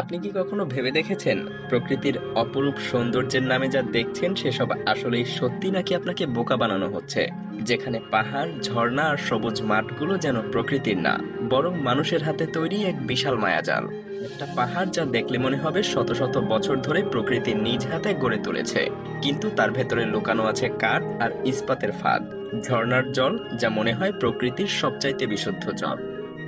আপনি কি কখনো ভেবে দেখেছেন প্রকৃতির অপরূপ সৌন্দর্যের নামে যা দেখছেন সেসব আসলেই সত্যি নাকি আপনাকে বোকা বানানো হচ্ছে? যেখানে পাহাড়, ঝর্ণা আর সবুজ মাঠগুলো যেন প্রকৃতির না, বরং মানুষের হাতে তৈরি এক বিশাল মায়াজাল। একটা পাহাড় যা দেখলে মনে হবে শত শত বছর ধরে প্রকৃতির নিজ হাতে গড়ে তুলেছে, কিন্তু তার ভেতরে লুকানো আছে কাঠ আর ইস্পাতের ফাঁদ। ঝর্ণার জল যা মনে হয় প্রকৃতির সবচাইতে বিশুদ্ধ জল।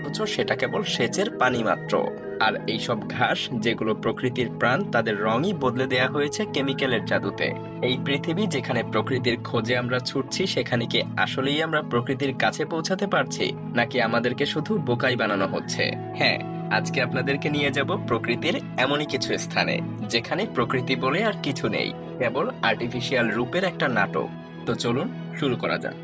অথচ সেটা কেবল সেচের পানি মাত্র। আর এইসব ঘাস, যেগুলো প্রকৃতির প্রাণ, তাদের রঙই বদলে দেয়া হয়েছে কেমিক্যালের জাদুতে। এই পৃথিবী যেখানে প্রকৃতির খোঁজে আমরা ছুটছি, সেখানে কি আসলেই আমরা প্রকৃতির কাছে পৌঁছাতে পারছি? নাকি আমাদেরকে শুধু বোকাই বানানো হচ্ছে? হ্যাঁ আজকে আপনাদেরকে নিয়ে যাব প্রকৃতির এমনই কিছু স্থানে, যেখানে প্রকৃতি বলে আর কিছু নেই, কেবল আর্টিফিশিয়াল রূপের একটা নাটক। তো চলুন, শুরু করা যাক।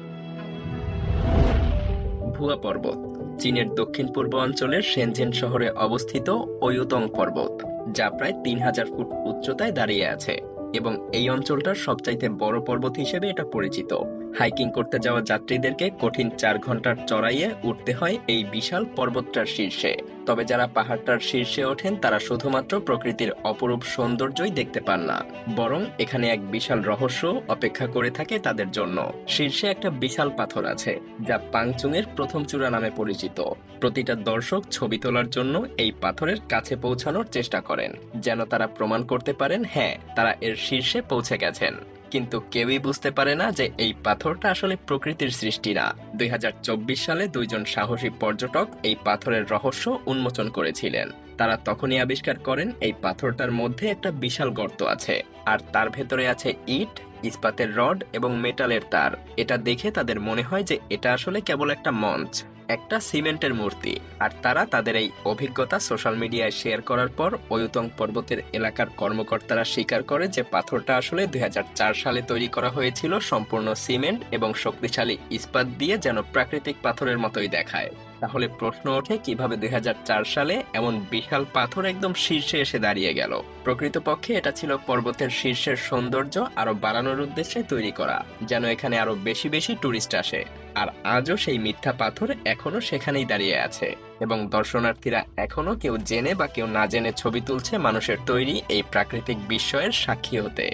ভুয়া পর্বত। চীনের দক্ষিণ পূর্ব অঞ্চলের সেনজেন শহরে অবস্থিত ওয়ুতং পর্বত, যা প্রায় তিন হাজার ফুট উচ্চতায় দাঁড়িয়ে আছে, এবং এই অঞ্চলটার সবচাইতে বড় পর্বত হিসেবে এটা পরিচিত। হাইকিং করতে যাওয়া যাত্রীদেরকে কঠিন চার ঘণ্টার চড়াইয়ে উঠতে হয় এই বিশাল পর্বতটার শীর্ষে। তবে যারা পাহাড়টার শীর্ষে ওঠেন, তারা শুধুমাত্র প্রকৃতির অপরূপ সৌন্দর্যই দেখতে পান না, বরং এখানে এক বিশাল রহস্য অপেক্ষা করে থাকে তাদের জন্য। শীর্ষে একটা বিশাল পাথর আছে, যা পাংচুংয়ের প্রথম চূড়া নামে পরিচিত। প্রতিটা দর্শক ছবি তোলার জন্য এই পাথরের কাছে পৌঁছানোর চেষ্টা করেন, যেন তারা প্রমাণ করতে পারেন হ্যাঁ তারা এর শীর্ষে পৌঁছে গেছেন। কিন্তু কেউই বুঝতে পারে না যে এই পাথরটা আসলে প্রকৃতির সৃষ্টি না। দু হাজার চব্বিশ সালে দুইজন সাহসী পর্যটক এই পাথরের রহস্য উন্মোচন করেছিলেন। তারা তখনই আবিষ্কার করেন এই পাথরটার মধ্যে একটা বিশাল গর্ত আছে, আর তার ভেতরে আছে ইট, ইস্পাতের রড এবং মেটালের তার। এটা দেখে তাদের মনে হয় যে এটা আসলে কেবল একটা মঞ্চ। একটা সিমেন্টের মূর্তি, আর তারা তাদের এই অভিজ্ঞতা সোশ্যাল মিডিয়ায় শেয়ার করার পর ওয়ুতং পর্বতের এলাকার কর্মকর্তারা স্বীকার করে যে পাথরটা আসলে দুই হাজার চার সালে তৈরি করা হয়েছিল সম্পূর্ণ সিমেন্ট এবং শক্তিশালী ইস্পাত দিয়ে যেন প্রাকৃতিক পাথরের মতোই দেখায়। তাহলে প্রশ্ন ওঠে, কীভাবে দুই সালে এমন বিশাল পাথর একদম শীর্ষে এসে দাঁড়িয়ে গেল? প্রকৃতপক্ষে এটা ছিল পর্বতের শীর্ষের সৌন্দর্য আরও বাড়ানোর উদ্দেশ্যে তৈরি করা, যেন এখানে আরও বেশি বেশি টুরিস্ট আসে। আর আজও সেই মিথ্যা পাথর এখনও সেখানেই দাঁড়িয়ে আছে। এবং দর্শনার্থীরা এখনও কেউ জেনে বা কেউ না জেনে ছবি তুলছে মানুষের তৈরি এই প্রাকৃতিক বিস্ময়ের সাক্ষী হতে।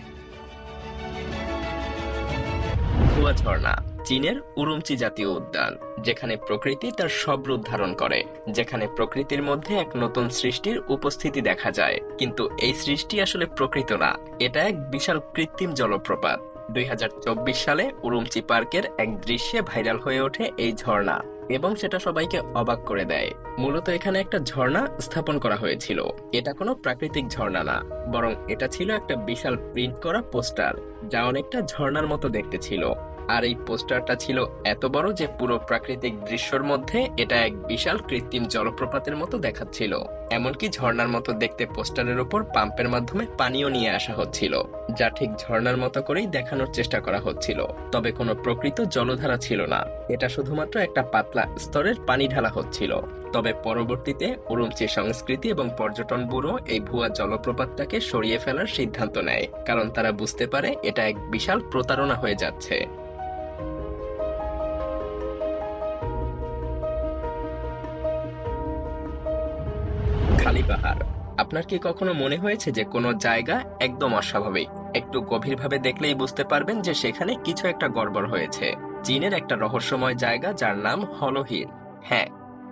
ঝর্ণা। চীনের উরুমচি জাতীয় উদ্যান, যেখানে প্রকৃতি তার সব রূপ ধারণ করে, যেখানে প্রকৃতির মধ্যে এক নতুন সৃষ্টির উপস্থিতি দেখা যায়। কিন্তু এই সৃষ্টি আসলে প্রকৃত না, এটা এক বিশাল কৃত্রিম জলপ্রপাত। দুই হাজার চব্বিশ সালে উরুমচি পার্কের এক দৃশ্যে ভাইরাল হয়ে ওঠে এই ঝর্ণা, এবং সেটা সবাইকে অবাক করে দেয়। মূলত এখানে একটা ঝর্ণা স্থাপন করা হয়েছিল। এটা কোনো প্রাকৃতিক ঝর্ণা না, বরং এটা ছিল একটা বিশাল প্রিন্ট করা পোস্টার, যা অনেকটা ঝর্ণার মতো দেখতে ছিল। আর এই পোস্টারটা ছিল এত বড় যে পুরো প্রাকৃতিক দৃশ্যর মধ্যে এটা এক বিশাল কৃত্রিম জলপ্রপাতের মতো দেখাচ্ছিল। এমনকি ঝর্ণার মতো দেখতে পোস্টারের উপর পাম্পের মাধ্যমে পানিও নিয়ে আসা হচ্ছিল, যা ঠিক ঝর্ণার মতো করেই দেখানোর চেষ্টা করা হচ্ছিল। তবে কোনো প্রকৃত জলধারা ছিল না। এটা শুধুমাত্র একটা পাতলা স্তরের পানি ঢালা হচ্ছিল। তবে পরবর্তীতে উরুমচি সংস্কৃতি এবং পর্যটন ব্যুরো এই ভুয়া জলপ্রপাতটাকে সরিয়ে ফেলার সিদ্ধান্ত নেয়, কারণ তারা বুঝতে পারে এটা এক বিশাল প্রতারণা হয়ে যাচ্ছে। খালি পাহাড়। আপনার কি কখনো মনে হয়েছে যে কোনো জায়গা একদম অস্বাভাবিক? একটু গভীরভাবে দেখলেই বুঝতে পারবেন যে সেখানে কিছু একটা গড়বড় হয়েছে। চীনের একটা রহস্যময় জায়গা যার নাম হলহিল। হ্যাঁ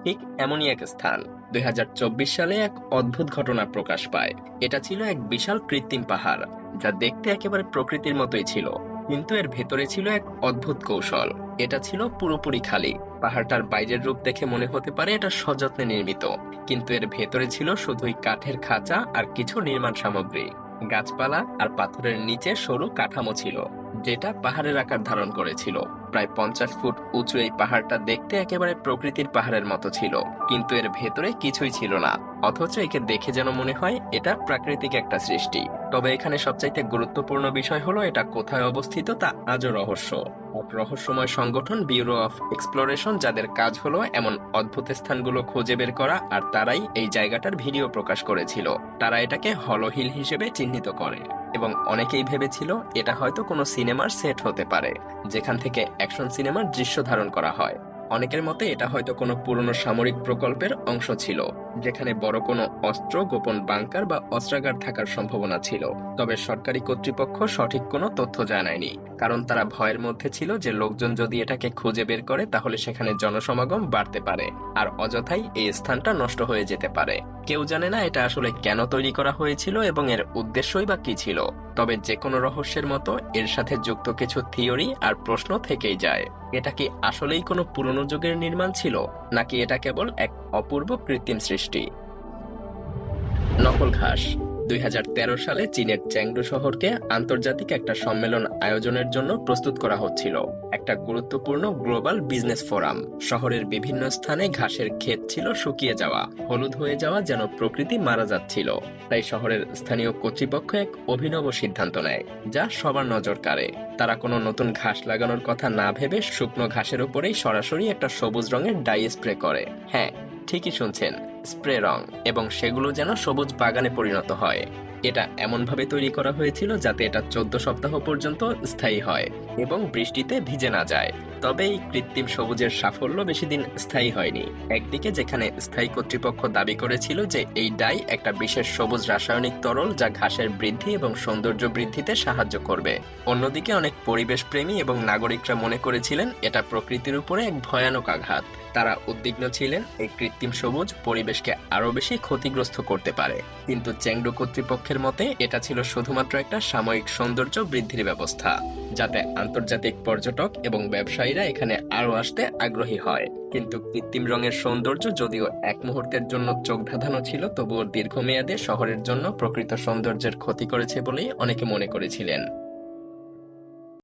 ঠিক এমনই এক স্থান। দুই হাজার চব্বিশ সালে এক অদ্ভুত ঘটনা প্রকাশ পায়। এটা ছিল এক বিশাল কৃত্রিম পাহাড়, যা দেখতে একেবারে প্রকৃতির মতোই ছিল। কিন্তু এর ভেতরে ছিল এক অদ্ভুত কৌশল। এটা ছিল পুরোপুরি খালি। পাহাড়টার বাইরের রূপ দেখে মনে হতে পারে এটা সযত্নে নির্মিত। কিন্তু এর ভেতরে ছিল শুধুই কাঠের খাঁচা আর কিছু নির্মাণ সামগ্রী। গাছপালা আর পাথরের নিচে সরু কাঠামো ছিল, যেটা পাহাড়ের আকার ধারণ করেছিল। প্রায় পঞ্চাশ ফুট উঁচু এই পাহাড়টা দেখতে একেবারে প্রকৃতির পাহাড়ের মতো ছিল, কিন্তু এর ভেতরে কিছুই ছিল না। অথচ একে দেখে যেন মনে হয় এটা প্রাকৃতিক একটা সৃষ্টি। তবে এখানে সবচাইতে গুরুত্বপূর্ণ বিষয় হলো এটা কোথায় অবস্থিত তা আজও রহস্য। এক রহস্যময় সংগঠন ব্যুরো অফ এক্সপ্লোরেশন যাদের কাজ হলো এমন অদ্ভুত স্থানগুলো খুঁজে বের করা আর তারাই এই জায়গাটার ভিডিও প্রকাশ করেছিল। তারা এটাকে হলহিল হিসেবে চিহ্নিত করে এবং অনেকেই ভেবেছিল এটা হয়তো কোনো সিনেমার সেট হতে পারে, যেখান থেকে অ্যাকশন সিনেমার দৃশ্য ধারণ করা হয়। অনেকের মতে এটা হয়তো কোনো পুরনো সামরিক প্রকল্পের অংশ ছিল, যেখানে বড় কোনো অস্ত্র, গোপন বাংকার বা অস্ত্রাগার থাকার সম্ভাবনা ছিল। তবে সরকারি কর্তৃপক্ষ সঠিক কোনো তথ্য জানায়নি, কারণ তারা ভয়ের মধ্যে ছিল যে লোকজন যদি এটাকে খুঁজে বের করে তাহলে সেখানে জনসমাগম বাড়তে পারে, আর অযথাই এই স্থানটা নষ্ট হয়ে যেতে পারে। কেউ জানে না এটা আসলে কেন তৈরি করা হয়েছিল এবং এর উদ্দেশ্যই বা কি ছিল। তবে যে কোনো রহস্যের মতো এর সাথে যুক্ত কিছু থিওরি আর প্রশ্ন থেকেই যায়। এটা কি আসলেই কোনো পুরনো যুগের নির্মাণ ছিল, নাকি এটা কেবল এক অপূর্ব কৃত্রিম সৃষ্টি? নকল ঘাস। দুই হাজার তেরো সালে চীনের চ্যাংডু শহরকে আন্তর্জাতিক একটা সম্মেলন আয়োজনের জন্য প্রস্তুত করা হচ্ছিল। একটা গুরুত্বপূর্ণ গ্লোবাল বিজনেস ফোরাম। শহরের বিভিন্ন স্থানে ঘাসের ক্ষেত ছিল শুকিয়ে যাওয়া। হলুদ হয়ে যাওয়া যেন প্রকৃতি মারা যাচ্ছিল। তাই শহরের স্থানীয় কর্তৃপক্ষ এক অভিনব সিদ্ধান্ত নেয়, যা সবার নজর কাড়ে। তারা কোনো নতুন ঘাস লাগানোর কথা না ভেবে শুকনো ঘাসের উপরেই সরাসরি একটা সবুজ রঙের ডাই স্প্রে করে। হ্যাঁ ঠিকই শুনছেন। স্প্রে রং এবং সেগুলো যেন সবুজ বাগানে পরিণত হয়। এটা এমনভাবে তৈরি করা হয়েছিল যাতে এটা চোদ্দ সপ্তাহ পর্যন্ত স্থায়ী হয় এবং বৃষ্টিতে ভিজে না যায়। তবে এই কৃত্রিম সবুজের সাফল্য বেশি দিন স্থায়ী হয়নি। একদিকে যেখানে স্থায়ী কর্তৃপক্ষ দাবি করেছিল যে এই ডাই একটা বিশেষ সবুজ রাসায়নিক তরল যা ঘাসের বৃদ্ধি এবং সৌন্দর্য বৃদ্ধিতে সাহায্য করবে। অন্যদিকে অনেক পরিবেশ প্রেমী এবং নাগরিকরা মনে করেছিলেন এটা প্রকৃতির উপরে এক ভয়ানক আঘাত। তারা উদ্বিগ্ন ছিলেন। এই কৃত্রিম সবুজ পরিবেশকে আরও বেশি ক্ষতিগ্রস্ত করতে পারে। কিন্তু চেংডু কর্তৃপক্ষের মতে, এটা ছিল শুধুমাত্র একটা সাময়িক সৌন্দর্য বৃদ্ধির ব্যবস্থা, যাতে আন্তর্জাতিক পর্যটক এবং ব্যবসায়ীরা এখানে আরও আসতে আগ্রহী হয়। কিন্তু কৃত্রিম রঙের সৌন্দর্য যদিও এক মুহূর্তের জন্য চোখ ধাঁধানো ছিল, তবুও দীর্ঘমেয়াদে শহরের জন্য প্রকৃত সৌন্দর্যের ক্ষতি করেছে বলেই অনেকে মনে করেছিলেন।